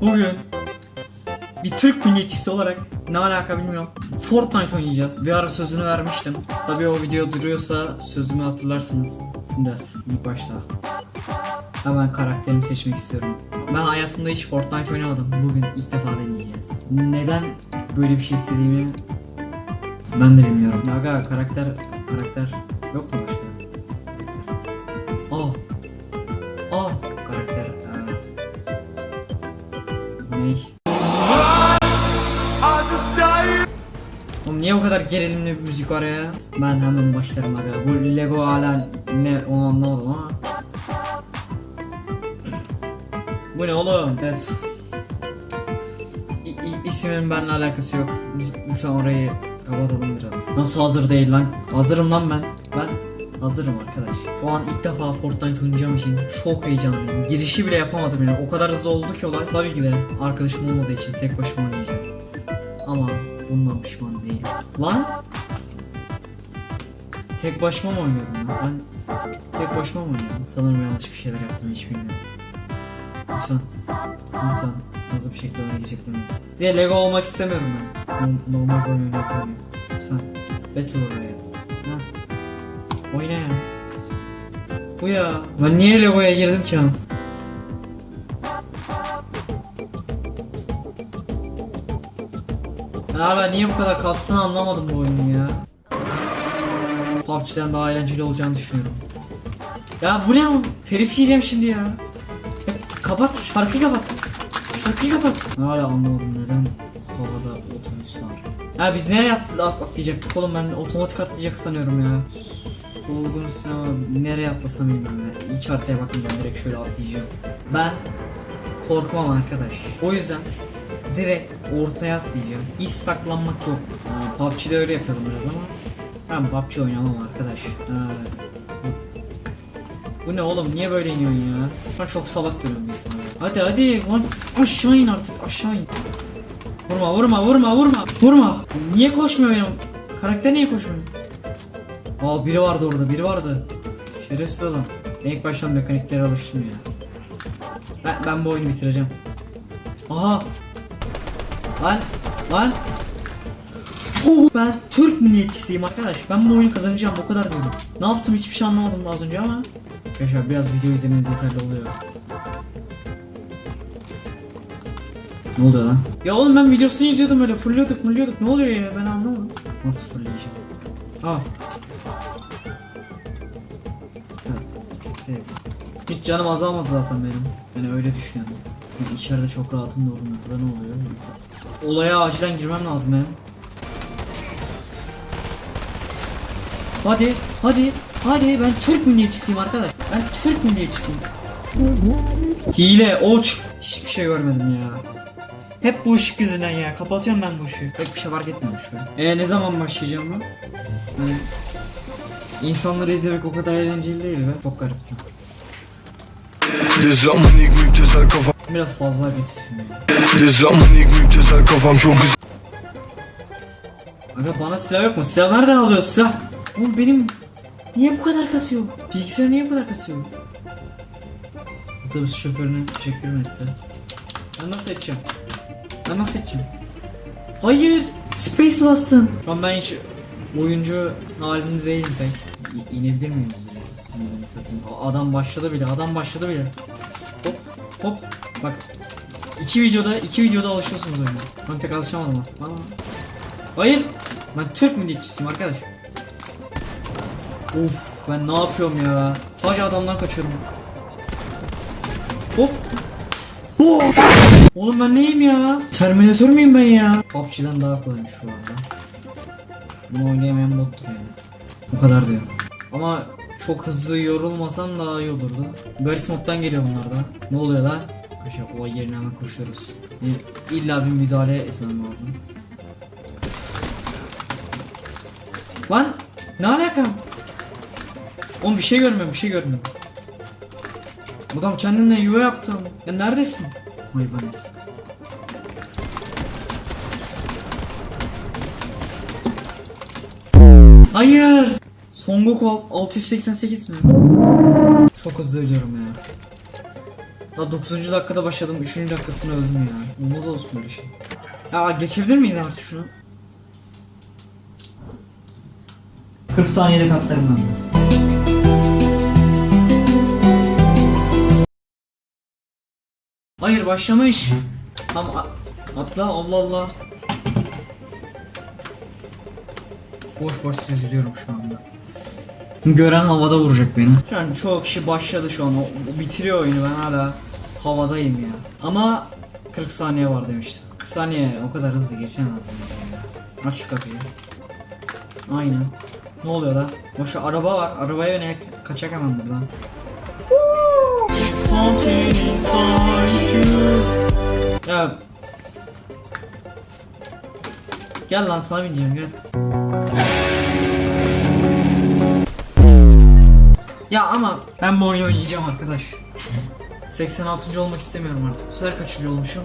Bugün bir Türk milliyetçisi olarak ne alaka bilmiyorum. Fortnite oynayacağız. Bir ara sözünü vermiştim. Tabii o video duruyorsa sözümü hatırlarsınız. Şimdi ilk başta. Hemen karakterimi seçmek istiyorum. Ben hayatımda hiç Fortnite oynamadım. Bugün ilk defa deneyeceğiz. Neden böyle bir şey istediğimi ben de bilmiyorum. Aga karakter karakter yok mu niye o kadar gerilimli bir müzik var ya? Ben hemen başlarım aga. Bu Lego hala ne onu anlamadım ama. Bu ne oğlum? That's... İ- ismin benimle alakası yok. Lütfen orayı kapatalım biraz. Nasıl hazır değil lan? Hazırım lan ben. Ben hazırım arkadaş. Şu an ilk defa Fortnite oynayacağım için çok heyecanlıyım. Girişi bile yapamadım yani. O kadar hızlı oldu ki olay. Tabii ki de arkadaşım olmadığı için tek başıma oynayacağım. Değilim. Lan! Tek başıma mı oynuyorum ya? Ben tek başıma mı oynuyorum? Sanırım yanlış bir şeyler yaptım hiç bilmiyorum. Lütfen. Lütfen. Hızlı bir şekilde oynayacaklar. Diye Lego olmak istemiyorum ben. No- Normal oyun oynayabilirim. Lütfen. Battle Royale. Ha. Oyna ya. Bu ya. Ben niye Lego'ya girdim ki an? Ben niye bu kadar kastığını anlamadım bu oyunun ya. PUBG'den daha eğlenceli olacağını düşünüyorum. Ya bu ne o? Telif yiyeceğim şimdi ya. Ya kapat, şarkıyı kapat. Şarkıyı kapat. Hala anlamadım neden havada otobüs var. Ya biz nereye at- at- atlayacaktık oğlum ben otomatik atlayacak sanıyorum ya. Solgun sinema nereye atlasam bilmiyorum ya. İç haritaya bakmayacağım direkt şöyle atlayacağım. Ben korkmam arkadaş. O yüzden direkt ortaya atlayacağım. Hiç saklanmak yok. Aa, PUBG'de öyle yapıyordum biraz ama ben PUBG oynamam arkadaş. Ha, bu ne oğlum niye böyle iniyorsun ya? Ben çok salak duruyorum ihtimalle. Hadi hadi lan aşağı in artık aşağı in. Vurma vurma vurma vurma vurma. Niye koşmuyor benim? Karakter niye koşmuyor? Aa biri vardı orada biri vardı. Şerefsiz adam. İlk baştan mekaniklere alıştım ya. Ben, ben bu oyunu bitireceğim. Aha. Lan lan. Oh, ben Türk milliyetçisiyim arkadaş. Ben bu oyunu kazanacağım o kadar diyorum. Ne yaptım hiçbir şey anlamadım az önce ama. Arkadaşlar biraz video izlemeniz yeterli oluyor. Ne oluyor lan? Ya oğlum ben videosunu izliyordum öyle fulluyorduk fulluyorduk ne oluyor ya ben anlamadım. Nasıl fullleyeceğim? Aa. Evet. Hiç canım azalmadı zaten benim. Ben öyle düşünüyorum. Ben içeride çok rahatım da oğlum. Burada ne oluyor? Olaya acilen girmem lazım benim. Hadi, hadi, hadi ben Türk milliyetçisiyim arkadaş. Ben Türk milliyetçisiyim. Hile, oç. Hiçbir şey görmedim ya. Hep bu ışık yüzünden ya. Kapatıyorum ben bu ışığı. Pek bir şey fark etmiyormuş be. E ne zaman başlayacağım ben? Hani insanları izlemek o kadar eğlenceli değil be. Çok garipti. Ne zaman ilk müptezel kafam Biraz fazla müptezel kafam çok güzel Aga bana silah yok mu? Silah nereden alıyorsun silah? Oğlum benim niye bu kadar kasıyor? Bilgisayar niye bu kadar kasıyor? Otobüs şoförüne teşekkür mü etti? Ben nasıl edeceğim? Ben nasıl edeceğim? Hayır! Space bastın! Lan ben hiç oyuncu halinde değilim pek. İ- inebilir miyim satayım. Adam başladı bile, adam başladı bile. Hop. Bak. iki videoda, iki videoda alışıyorsunuz oyuna. Ben pek alışamadım aslında ama. Hayır. Ben Türk milliyetçisiyim arkadaş. Of ben ne yapıyorum ya? Sadece adamdan kaçıyorum. Hop. Oh. Oğlum ben neyim ya? Terminator muyum ben ya? PUBG'den daha kolaymış şu anda. Bunu oynayamayan bottur yani. Bu kadar diyor. Ama çok hızlı yorulmasam daha iyi olurdu. Burst moddan geliyor bunlar da. Ne oluyor lan? Arkadaşlar olay yerine hemen koşuyoruz. İlla bir müdahale etmem lazım. Lan ne alaka? Oğlum bir şey görmüyorum bir şey görmüyorum. Adam kendine yuva yaptı. Ya neredesin? Hayvan herif. Hayır. Son Goku 688 mi? Çok hızlı ölüyorum ya. Daha 9. dakikada başladım 3. dakikasını öldüm ya. Olmaz olsun böyle şey. Ya geçebilir miyiz artık şunu? 40 saniyede katlarım. Hayır başlamış. Tamam a- atla Allah Allah. Boş boş süzülüyorum şu anda. Gören havada vuracak beni. Şu an çoğu kişi başladı şu an. O, o bitiriyor oyunu ben hala havadayım ya. Ama 40 saniye var demiştim. 40 saniye o kadar hızlı geçemez. Aç şu kapıyı. Aynen. Ne oluyor lan? Boş araba var. Arabaya binerek kaçak hemen buradan. Ya. Gel lan sana bineceğim gel. Ya ama ben bu oyunu oynayacağım arkadaş. 86. olmak istemiyorum artık. Bu sefer kaçıncı olmuşum?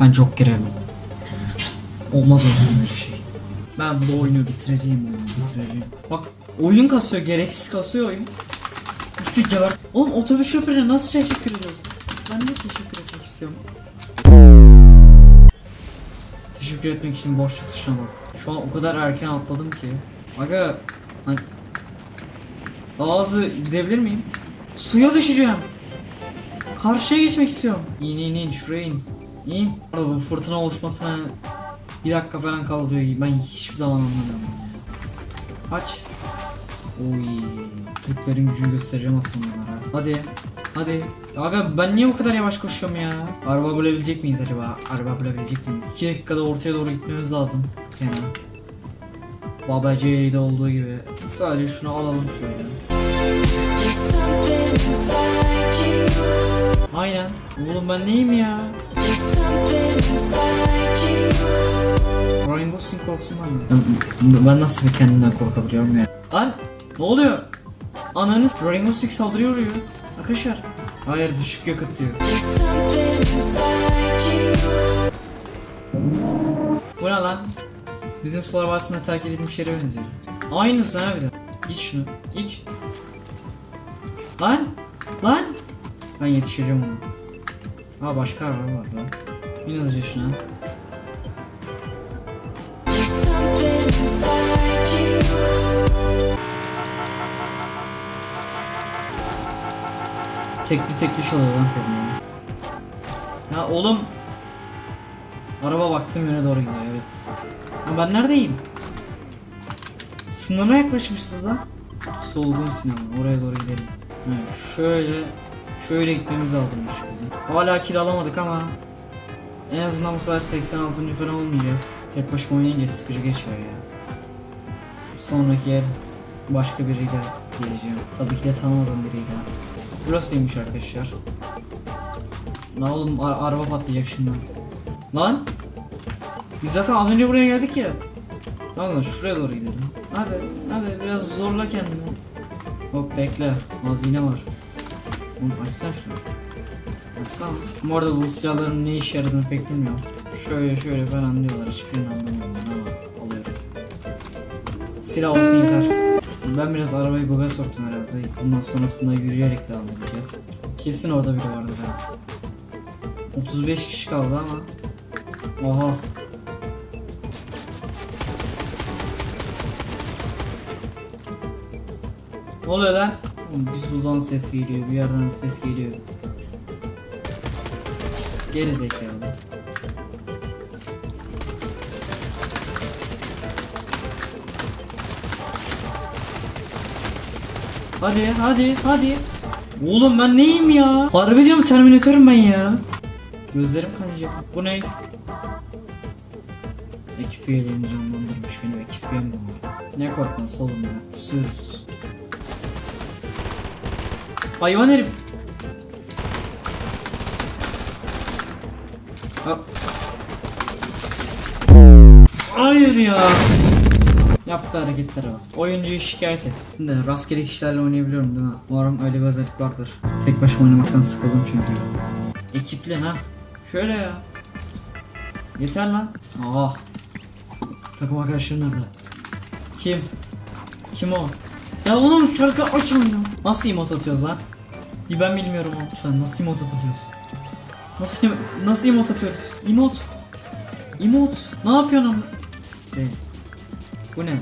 Ben çok gerildim. Olmaz olsun böyle şey. Ben bu oyunu bitireceğim oyunu bitireceğim. Bak oyun kasıyor gereksiz kasıyor oyun. Siktir Oğlum otobüs şoförüne nasıl teşekkür ediyoruz? Ben de teşekkür etmek istiyorum. Teşekkür etmek için boşluk tuşuna bastım. Şu an o kadar erken atladım ki. Aga hani Ağzı gidebilir miyim? Suya düşeceğim. Karşıya geçmek istiyorum. İn in in şuraya in. İn. Arada bu fırtına oluşmasına bir dakika falan kaldı diyor. Ben hiçbir zaman anlamıyorum. ya. Aç. Oy. Türklerin gücünü göstereceğim aslında onlara. Hadi. Hadi. Aga ben niye bu kadar yavaş koşuyorum ya? Araba bulabilecek miyiz acaba? Araba bulabilecek miyiz? 2 dakikada ortaya doğru gitmemiz lazım. Kenan. Babacı'da olduğu gibi. Sadece şunu alalım şöyle. Aynen. Oğlum ben neyim ya? You. Rainbow Six korkusundan mı? Ben, ben nasıl bir kendimden korkabiliyorum ya? Lan ne oluyor? Ananız Rainbow Six saldırıyor ya. Arkadaşlar. Hayır düşük yakıt diyor. Bu ne lan? Bizim sular vadisinde terk edilmiş yere benziyor. Aynısı ha bir de. İç şunu. İç. Lan. Lan. Ben yetişeceğim ona. Aa başka araba var lan. Bin hızlıca şuna. Tekli tekli çalıyor lan kadın. Ya oğlum. Araba baktığım yöne doğru gidiyor evet. Ha ben neredeyim? Sınıra yaklaşmışız lan. Solgun sinema oraya doğru gidelim. Ha, şöyle şöyle gitmemiz lazımmış bizim. Hala kiralamadık ama en azından bu sefer 86. falan olmayacağız. Tek başıma oynayınca sıkıcı geçiyor ya. Sonraki yer başka biriyle geleceğim. Tabii ki de tanımadığım biriyle. Burasıymış arkadaşlar. Lan oğlum a- araba patlayacak şimdi. Lan! Biz zaten az önce buraya geldik ya. Lan şuraya doğru gidelim. Hadi hadi biraz zorla kendini. Hop bekle. Hazine var. Oğlum açsana şunu. Açsana. Bu arada bu silahların ne işe yaradığını pek bilmiyorum. Şöyle şöyle falan diyorlar. Hiçbirini anlamıyorum ben ama alıyorum. Silah olsun yeter. Ben biraz arabayı buga soktum herhalde. Bundan sonrasında yürüyerek devam edeceğiz. Kesin orada biri vardı ha. 35 kişi kaldı ama. Oha. Ne oluyor lan? Bir sudan ses geliyor, bir yerden ses geliyor. Geri zekalı. Hadi hadi hadi. Oğlum ben neyim ya? Harbi diyorum Terminatörüm ben ya. Gözlerim kanayacak. Bu ne? Ekip üyelerini canlandırmış benim ekip üyem? Ne korkması oğlum ya. Sus. Hayvan herif. Ha. Hayır ya. Yaptığı hareketlere bak. Oyuncuyu şikayet et. Şimdi rastgele kişilerle oynayabiliyorum değil mi? Umarım öyle bir özellik vardır. Tek başıma oynamaktan sıkıldım çünkü. Ekipli ha. Şöyle ya. Yeter lan. Aa. Takım arkadaşlarım nerede? Kim? Kim o? Ya oğlum şarkı ya. Nasıl emot atıyoruz lan? Bir ben bilmiyorum ama. Lütfen nasıl emote atıyoruz? Nasıl nasıl emote atıyoruz? Emote. Emote. Ne yapıyorsun ama? Şey. Bu ne?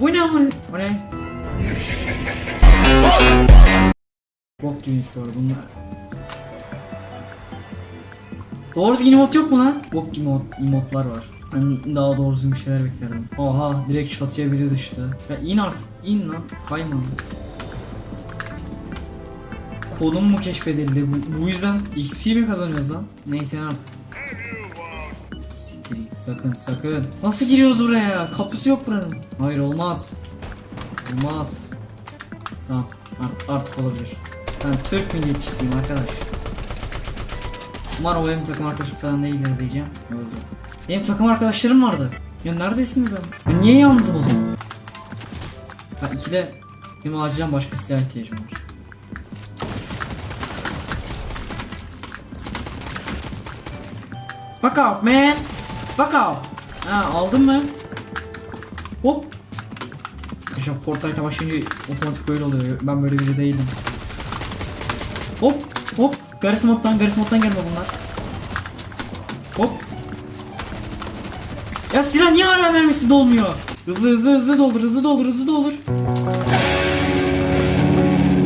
Bu ne? Bu ne? Bok gibi soru bunlar. Doğru düzgün emot yok mu lan? Bok gibi emot, emotlar var. Ben daha doğru düzgün bir şeyler beklerdim. Oha direkt çatıya biri düştü. Ya in artık in lan kayma. Kodum mu keşfedildi? Bu, bu yüzden XP mi kazanıyoruz lan? Neyse artık. Siktir sakın sakın. Nasıl giriyoruz buraya? Kapısı yok buranın. Hayır olmaz. Olmaz. Tamam art- artık olabilir. Ben Türk milliyetçisiyim arkadaş. Umarım o benim takım arkadaşım falan değildir diyeceğim. Öldü. Benim takım arkadaşlarım vardı. Ya neredesiniz lan? Ben niye yalnızım o zaman? Ha ikide benim acilen başka silah ihtiyacım var. Fuck off man. Fuck off. Ha aldın mı? Hop. Arkadaşlar Fortnite'a başlayınca otomatik böyle oluyor. Ben böyle biri değilim. Hop hop. Garrison moddan Garrison moddan gelme bunlar. Ya silah niye hala mermisi dolmuyor? Hızlı hızlı hızlı doldur hızlı doldur hızlı doldur.